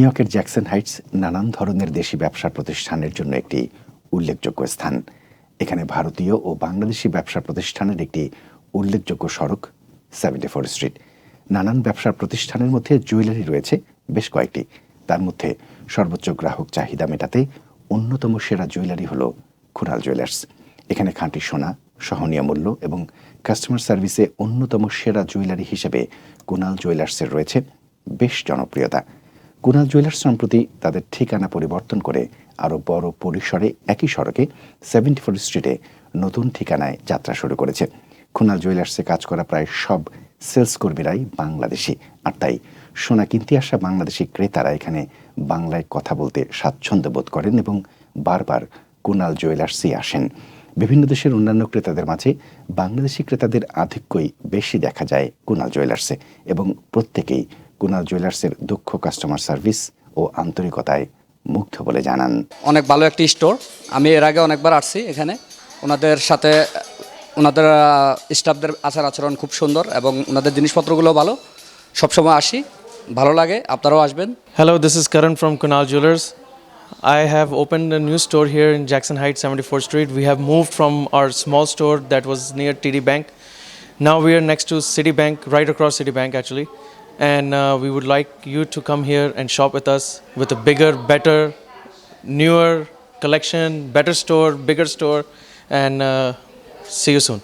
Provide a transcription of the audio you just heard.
New ইয়র্কের Jackson Heights নানান ধরনের দেশি ব্যবসা প্রতিষ্ঠানের জন্য একটি উল্লেখযোগ্য স্থান। এখানে ভারতীয় ও বাংলাদেশি ব্যবসা প্রতিষ্ঠানের একটি উল্লেখযোগ্য সড়ক, সেভেন্টি ফোর স্ট্রিট। নানান ব্যবসা প্রতিষ্ঠানের মধ্যে জুয়েলারি রয়েছে, বেশ কয়েকটি। তার মধ্যে সর্বোচ্চ গ্রাহক চাহিদা মেটাতে অন্যতম সেরা জুয়েলারি হল খুনাল জুয়েলার্স। এখানে খাঁটি সোনা, সহনীয় মূল্য এবং কাস্টমার সার্ভিসে অন্যতম সেরা জুয়েলারি হিসেবে কুনাল জুয়েলার্সের রয়েছে বেশ জনপ্রিয়তা। কুনাল জুয়েলার্স সম্প্রতি তাদের ঠিকানা পরিবর্তন করে আরও বড় পরিসরে একই সড়কে সেভেন্টি ফোর স্ট্রিটে নতুন ঠিকানায় যাত্রা শুরু করেছে। খুনাল জুয়েলার্সে কাজ করা প্রায় সব সেলস কর্মীরাই বাংলাদেশি। আর তাই সোনা কিনতে আসা বাংলাদেশি ক্রেতারা এখানে বাংলায় কথা বলতে স্বাচ্ছন্দ্য বোধ করেন এবং বারবার কুনাল জুয়েলার্সই আসেন। বিভিন্ন দেশের অন্যান্য ক্রেতাদের মাঝে বাংলাদেশি ক্রেতাদের আধিক্যই বেশি দেখা যায় কুনাল জুয়েলার্সে এবং প্রত্যেকেই কুনাল জুয়েলার্সের দক্ষ কাস্টমার সার্ভিস ও আন্তরিকতায় মুগ্ধ বলে জানান। অনেক ভালো একটি স্টোর আমি এর আগে অনেকবার আসছি এখানে। ওনাদের সাথে ওনাদের স্টাফদের আচার আচরণ খুব সুন্দর এবং ওনাদের জিনিসপত্রগুলো ভালো। সবসময় আসি। ভালো লাগে আপনারাও আসবেন। Hello this is Karan from Kunal jewellers I have open a new store here in Jackson height seventy four street we have move from our small store that was near TD bank now we are next to Citi bank right across Citi bank actually And uh, we would like you to come here and shop with us with a bigger, better, newer collection, better store, bigger store, and uh, see you soon.